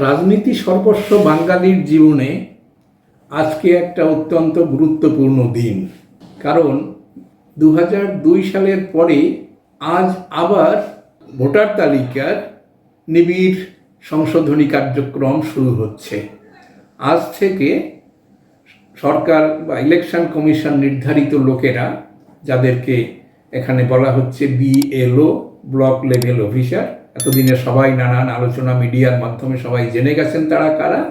রাজনীতি সর্বস্ব বাঙালির জীবনে আজকে একটা অত্যন্ত গুরুত্বপূর্ণ দিন। কারণ দু দুই সালের পরে আজ আবার ভোটার তালিকার নিবিড় সংশোধনী কার্যক্রম শুরু হচ্ছে। আজ থেকে সরকার বা ইলেকশন কমিশন নির্ধারিত লোকেরা, যাদেরকে এখানে বলা হচ্ছে বিএলও, ব্লক লেভেল অফিসার এতদিনে সবাই নানান আলোচনা মিডিয়ার মাধ্যমে সবাই জেনে গেছেন তারা কারা?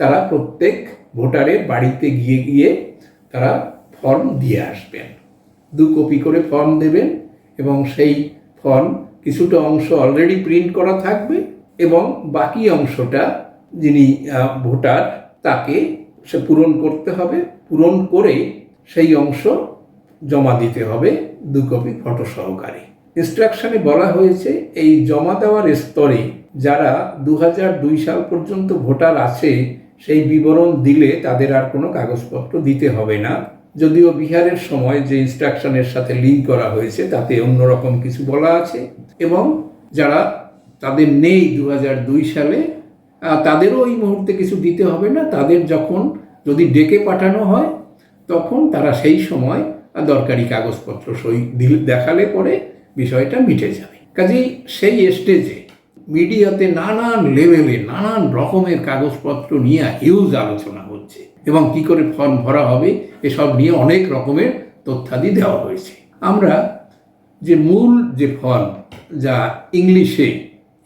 তারা প্রত্যেক ভোটারের বাড়িতে গিয়ে গিয়ে তারা ফর্ম দিয়ে আসবেন। দু কপি করে ফর্ম দেবেন এবং সেই ফর্ম কিছুটা অংশ অলরেডি প্রিন্ট করা থাকবে এবং বাকি অংশটা যিনি ভোটার তাকে সে পূরণ করতে হবে। পূরণ করে সেই অংশ জমা দিতে হবে দু কপি ফটো সহকারে। ইনস্ট্রাকশনে বলা হয়েছে, এই জমা দেওয়ার স্তরে যারা দু দুই সাল পর্যন্ত ভোটার আছে, সেই বিবরণ দিলে তাদের আর কোনো কাগজপত্র দিতে হবে না। যদিও বিহারের সময় যে ইনস্ট্রাকশনের সাথে লিঙ্ক করা হয়েছে, তাতে অন্যরকম কিছু বলা আছে। এবং যারা তাদের নেই দু দুই সালে তাদেরও এই মুহূর্তে কিছু দিতে হবে না। তাদের যখন যদি ডেকে পাঠানো হয়, তখন তারা সেই সময় দরকারি কাগজপত্র সই দিল- দেখালে পরে বিষয়টা মিটে যাবে। কাজেই সেই স্টেজে মিডিয়াতে নানান লেভেলে, নানান রকমের কাগজপত্র নিয়ে হিউজ আলোচনা হচ্ছে এবং কি করে ফর্ম ভরা হবে, এসব নিয়ে অনেক রকমের তথ্যাদি দেওয়া হয়েছে। আমরা যে মূল যে ফর্ম, যা ইংলিশে,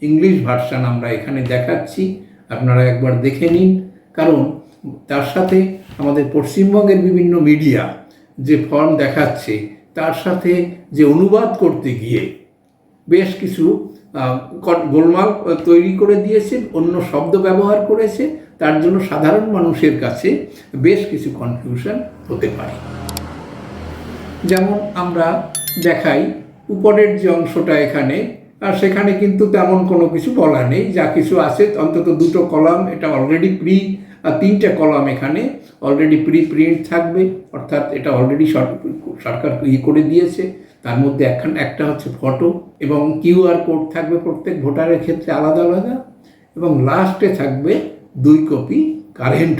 ইংলিশ ভার্সান আমরা এখানে দেখাচ্ছি, আপনারা একবার দেখে নিন। কারণ তার সাথে আমাদের পশ্চিমবঙ্গের বিভিন্ন মিডিয়া যে ফর্ম দেখাচ্ছে তার সাথে যে অনুবাদ করতে গিয়ে বেশ কিছু গোলমাল তৈরি করে দিয়েছে অন্য শব্দ ব্যবহার করেছে, তার জন্য সাধারণ মানুষের কাছে বেশ কিছু কনফিউশন হতে পারে। যেমন আমরা দেখাই, উপরের যে অংশটা এখানে, আর সেখানে কিন্তু তেমন কোনো কিছু বলা নেই, যা কিছু আছে, অন্তত দুটো কলাম, এটা অলরেডি প্রি তিনটে কলাম এখানে অলরেডি প্রি প্রিন্ট থাকবে, অর্থাৎ এটা অলরেডি সরকার ইয়ে করে দিয়েছে। তার মধ্যে একখান, একটা হচ্ছে ফটো এবং কিউআর কোড থাকবে প্রত্যেক ভোটারের ক্ষেত্রে আলাদা আলাদা। এবং লাস্টে থাকবে দুই কপি কারেন্ট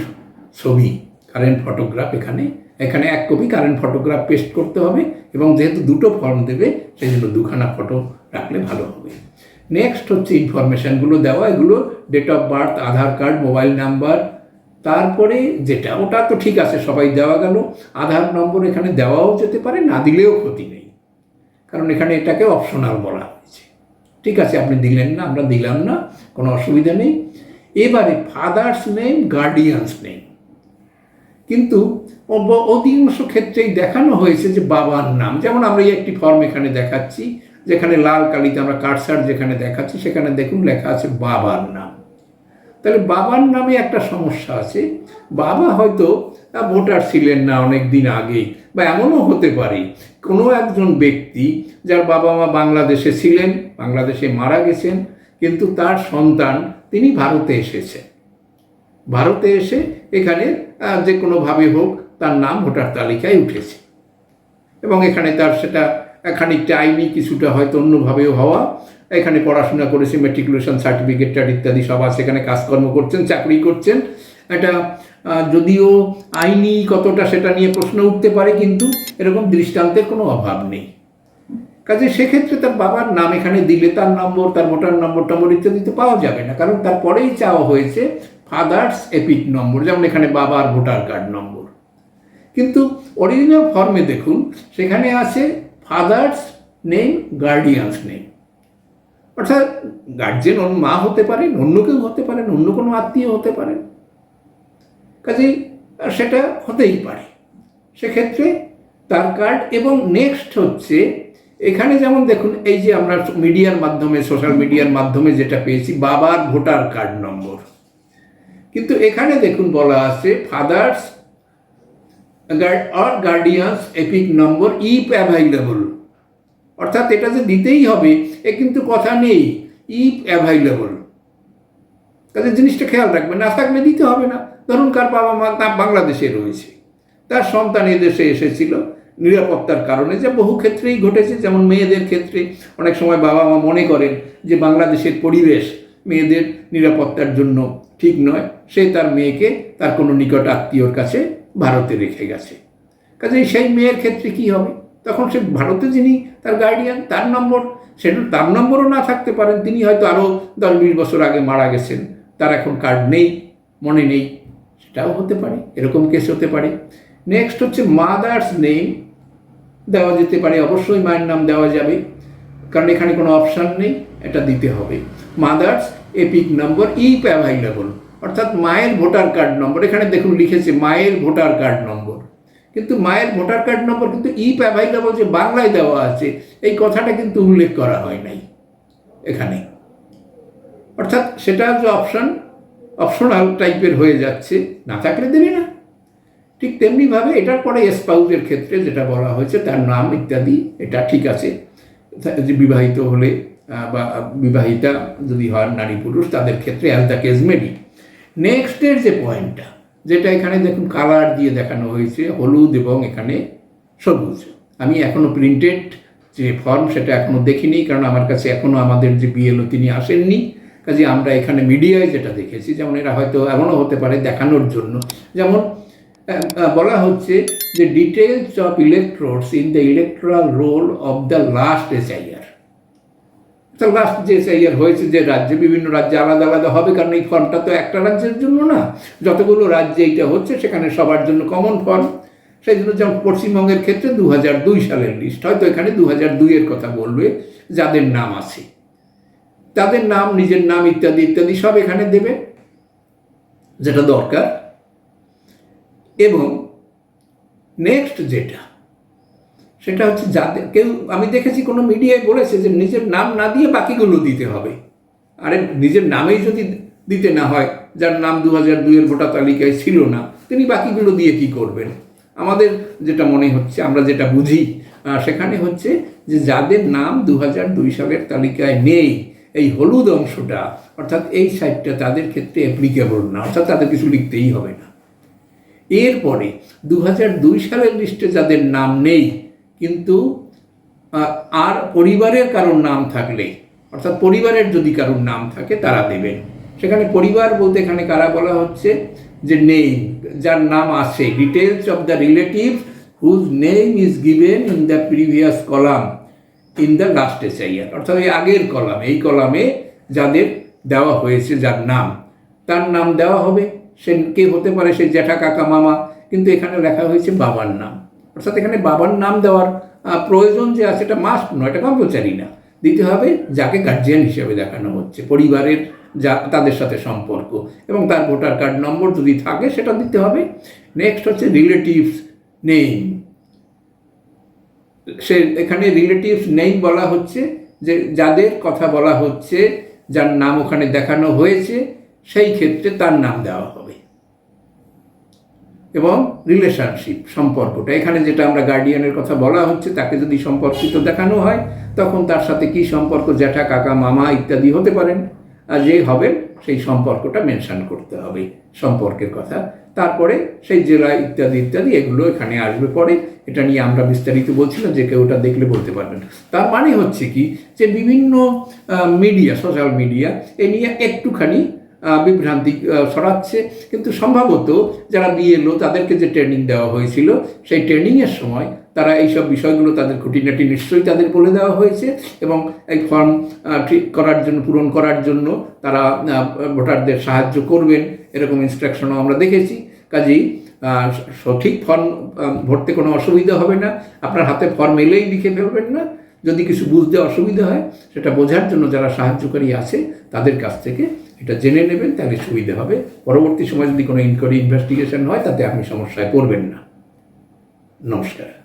ছবি কারেন্ট ফটোগ্রাফ এখানে। এখানে এক কপি কারেন্ট ফটোগ্রাফ পেস্ট করতে হবে এবং যেহেতু দুটো ফর্ম দেবে, সেই জন্য দুখানা ফটো রাখলে ভালো হবে। নেক্সট হচ্ছে ইনফরমেশানগুলো দেওয়া। এগুলো date of birth Aadhaar card mobile number তারপরে যেটা, ওটা তো ঠিক আছে, সবাই দেওয়া গেল। আধার নম্বর এখানে দেওয়াও যেতে পারে, না দিলেও ক্ষতি নেই। কারণ এখানে এটাকে অপশনাল বলা হয়েছে। ঠিক আছে, আপনি দিলেন না, আমরা দিলাম না, কোনো অসুবিধা নেই। এবারে ফাদার্স নেম গার্ডিয়ানস নেম কিন্তু অধিকাংশ ক্ষেত্রেই দেখানো হয়েছে যে বাবার নাম। যেমন আমরা এই একটি ফর্ম এখানে দেখাচ্ছি, যেখানে লাল কালিতে আমরা কার্সার যেখানে দেখাচ্ছি, সেখানে দেখুন লেখা আছে বাবার নাম। তাহলে বাবার নামে একটা সমস্যা আছে। বাবা হয়তো ভোটার ছিলেন না অনেক দিন আগে বা এমনও হতে পারে, কোনো একজন ব্যক্তি যার বাবা মা বাংলাদেশে ছিলেন, বাংলাদেশে মারা গেছেন, কিন্তু তার সন্তান তিনি ভারতে এসেছেন ভারতে এসে এখানে যে কোনোভাবে হোক তার নাম ভোটার তালিকায় উঠেছে। এবং এখানে তার সেটা, খানিকটা আইনি কিছুটা হয়তো অন্যভাবেও হওয়া এখানে পড়াশোনা করেছে মেট্রিকুলেশন সার্টিফিকেট ইত্যাদি সব আছে, এখানে কাজকর্ম করছেন, চাকরি করছেন। এটা যদিও আইনি কতটা সেটা নিয়ে প্রশ্ন উঠতে পারে, কিন্তু এরকম দৃষ্টান্তের কোনো অভাব নেই। কাজে সেক্ষেত্রে তার বাবার নাম এখানে দিলে, তার নম্বর, তার ভোটার নম্বর টম্বর ইত্যাদি তো পাওয়া যাবে না। কারণ তারপরেই চাওয়া হয়েছে ফাদার্স এপিক নম্বর, যেমন এখানে বাবার ভোটার কার্ড নম্বর। কিন্তু অরিজিনাল ফর্মে দেখুন, সেখানে আছে ফাদার্স নেম গার্ডিয়ানস নেম অর্থাৎ গার্জেন মা হতে পারেন, অন্য কেউ হতে পারেন, অন্য কোনো আত্মীয় হতে পারেন। কাজেই সেটা হতেই পারে। সেক্ষেত্রে তার কার্ড এবং নেক্সট হচ্ছে, এখানে যেমন দেখুন, এই যে আমরা মিডিয়ার মাধ্যমে সোশ্যাল মিডিয়ার মাধ্যমে যেটা পেয়েছি, বাবার ভোটার কার্ড নম্বর কিন্তু এখানে দেখুন বলা আছে father's or guardian's EPIC number if available অর্থাৎ এটা যে দিতেই হবে, এ কিন্তু কথা নেই। ইফ অ্যাভাইলেবল তাদের জিনিসটা খেয়াল রাখবে না থাকলে দিতে হবে না। ধরুন কার বাবা মা তা বাংলাদেশে রয়েছে। তার সন্তান এদেশে এসেছিল, নিরাপত্তার কারণে যে বহু ক্ষেত্রেই ঘটেছে, যেমন মেয়েদের ক্ষেত্রে অনেক সময় বাবা মা মনে করেন যে বাংলাদেশের পরিবেশ মেয়েদের নিরাপত্তার জন্য ঠিক নয়। সে তার মেয়েকে তার কোনো নিকট আত্মীয়র কাছে ভারতে রেখে গেছে। কাজে সেই মেয়ের ক্ষেত্রে কি হবে? তখন সে ভারতে যিনি তার গার্ডিয়ান তার নম্বর, সেটা তার নম্বরও না থাকতে পারেন, তিনি হয়তো আরও দশ বিশ বছর আগে মারা গেছেন। তার এখন কার্ড নেই, মনে নেই। সেটাও হতে পারে, এরকম কেস হতে পারে। নেক্সট হচ্ছে মাদার্স নেম দেওয়া যেতে পারে, অবশ্যই মায়ের নাম দেওয়া যাবে, কারণ এখানে কোনো অপশান নেই, এটা দিতে হবে। মাদার্স এপিক নম্বর ইপ অ্যাভাইলেবল অর্থাৎ মায়ের ভোটার কার্ড নম্বর এখানে দেখুন লিখেছে মায়ের ভোটার কার্ড নম্বর কিন্তু মায়ের ভোটার কার্ড নম্বর কিন্তু ইপ অ্যাভাইলেবল যে বাংলায় দেওয়া আছে, এই কথাটা কিন্তু উল্লেখ করা হয় নাই এখানে। অর্থাৎ সেটা যে অপশান অপশনাল টাইপের হয়ে যাচ্ছে, না থাকলে দেবে না। ঠিক তেমনিভাবে এটার পরে স্পাউজের ক্ষেত্রে যেটা বলা হয়েছে, তার নাম ইত্যাদি, এটা ঠিক আছে। যে বিবাহিত হলে বা বিবাহিতা যদি হন নারী পুরুষ তাদের ক্ষেত্রে অ্যাজ দ্য কেস মেবি নেক্সটের যে পয়েন্টটা যেটা এখানে দেখুন কালার দিয়ে দেখানো হয়েছে, হলুদ এবং এখানে সবুজ। আমি এখনও প্রিন্টেড যে ফর্ম সেটা এখনও দেখিনি, কারণ আমার কাছে এখনও আমাদের যে বিএলও তিনি আসেননি। কাজে আমরা এখানে মিডিয়ায় যেটা দেখেছি, যেমন এরা হয়তো এমনও হতে পারে দেখানোর জন্য। যেমন বলা হচ্ছে যে details of electors in the electoral roll of the last SIR তো লাস্ট যে এসআইআর হয়েছে, যে রাজ্যে, বিভিন্ন রাজ্যে আলাদা আলাদা হবে, কারণ এই ফর্মটা তো একটা রাজ্যের জন্য না। যতগুলো রাজ্যে এইটা হচ্ছে, সেখানে সবার জন্য কমন ফর্ম সেই জন্য যেমন পশ্চিমবঙ্গের ক্ষেত্রে দু হাজার দুই সালের লিস্ট হয়তো এখানে দু হাজার দুইয়ের কথা বলবে, যাদের নাম আছে। তাদের নাম, নিজের নাম ইত্যাদি ইত্যাদি সব এখানে দেবে, যেটা দরকার। এবং নেক্সট যেটা সেটা হচ্ছে যাদের কেউ আমি দেখেছি কোনো মিডিয়ায় বলেছে যে নিজের নাম না দিয়ে বাকিগুলো দিতে হবে। আরে নিজের নামেই যদি দিতে না হয়, যার নাম দু হাজার দুইয়ের ভোটার তালিকায় ছিল না, তিনি বাকিগুলো দিয়ে কি করবেন? আমাদের যেটা মনে হচ্ছে, আমরা যেটা বুঝি সেখানে হচ্ছে যে যাদের নাম দু হাজার দুই সালের তালিকায় নেই, এই হলুদ অংশটা, অর্থাৎ এই সাইডটা তাদের ক্ষেত্রে অ্যাপ্লিকেবল না, অর্থাৎ তাদের কিছু লিখতেই হবে না। এরপরে দু হাজার দুই সালের লিস্টে যাদের নাম নেই কিন্তু আর পরিবারের কারোর নাম থাকলে, অর্থাৎ পরিবারের যদি কারোর নাম থাকে, তারা দেবেন। সেখানে পরিবার বলতে এখানে কারা বলা হচ্ছে? যে নেই, যার নাম আছে। Details of the relative whose name is given in the previous column in the last SIR অর্থাৎ এই আগের কলাম এই কলামে যাদের দেওয়া হয়েছে, যার নাম। তার নাম দেওয়া হবে। সে কে হতে পারে? সে জ্যাঠা কাকা মামা। কিন্তু এখানে লেখা হয়েছে বাবার নাম। অর্থাৎ এখানে বাবার নাম দেওয়ার প্রয়োজন যে আছে এটা মাস্ট নয়, এটা কম্পালসারি না। দিতে হবে যাকে গার্জিয়ান হিসেবে দেখানো হচ্ছে, পরিবারের যা, তাদের সাথে সম্পর্ক। এবং তার ভোটার কার্ড নম্বর যদি থাকে সেটা দিতে হবে। নেক্সট হচ্ছে রিলেটিভস নেম সে, এখানে রিলেটিভস নেই বলা হচ্ছে, যে যাদের কথা বলা হচ্ছে, যার নাম ওখানে দেখানো হয়েছে, সেই ক্ষেত্রে তার নাম দেওয়া হবে। এবং রিলেশনশিপ সম্পর্কটা। এখানে যেটা আমরা গার্ডিয়ানের কথা বলা হচ্ছে, তাকে যদি সম্পর্কিত দেখানো হয়, তখন তার সাথে কি সম্পর্ক, জ্যাঠা, কাকা, মামা ইত্যাদি হতে পারেন। আর যে হবেন সেই সম্পর্কটা মেনশন করতে হবে সম্পর্কের কথা। তারপরে সেই জেলা ইত্যাদি ইত্যাদি, এগুলো এখানে আসবে পরে। এটা নিয়ে আমরা বিস্তারিত বলছিলাম, যে কেউ ওটা দেখলে বলতে পারবেন। তার মানে হচ্ছে কি, যে বিভিন্ন মিডিয়া সোশ্যাল মিডিয়া এ নিয়ে একটুখানি বিভ্রান্তি ছড়াচ্ছে। কিন্তু সম্ভবত যারা বিএলও তাদেরকে যে ট্রেনিং দেওয়া হয়েছিল, সেই ট্রেনিংয়ের সময় তারা এইসব বিষয়গুলো তাদের খুঁটিনাটি নিশ্চয়ই তাদের বলে দেওয়া হয়েছে এবং এই ফর্ম ঠিক করার জন্য, পূরণ করার জন্য তারা ভোটারদের সাহায্য করবেন। এরকম ইনস্ট্রাকশনও আমরা দেখেছি। কাজেই সঠিক ফর্ম ভরতে কোনো অসুবিধা হবে না। আপনার হাতে ফর্ম এলেই লিখে ফেলবেন না। যদি কিছু বুঝতে অসুবিধা হয়, সেটা বোঝার জন্য যারা সাহায্যকারী আছে, তাদের কাছ থেকে এটা জেনে নেবেন, তাহলে সুবিধা হবে। পরবর্তী সময় যদি কোনো ইনকোয়ারি ইনভেস্টিগেশন হয়, তাতে আপনি সমস্যায় পড়বেন না। নমস্কার।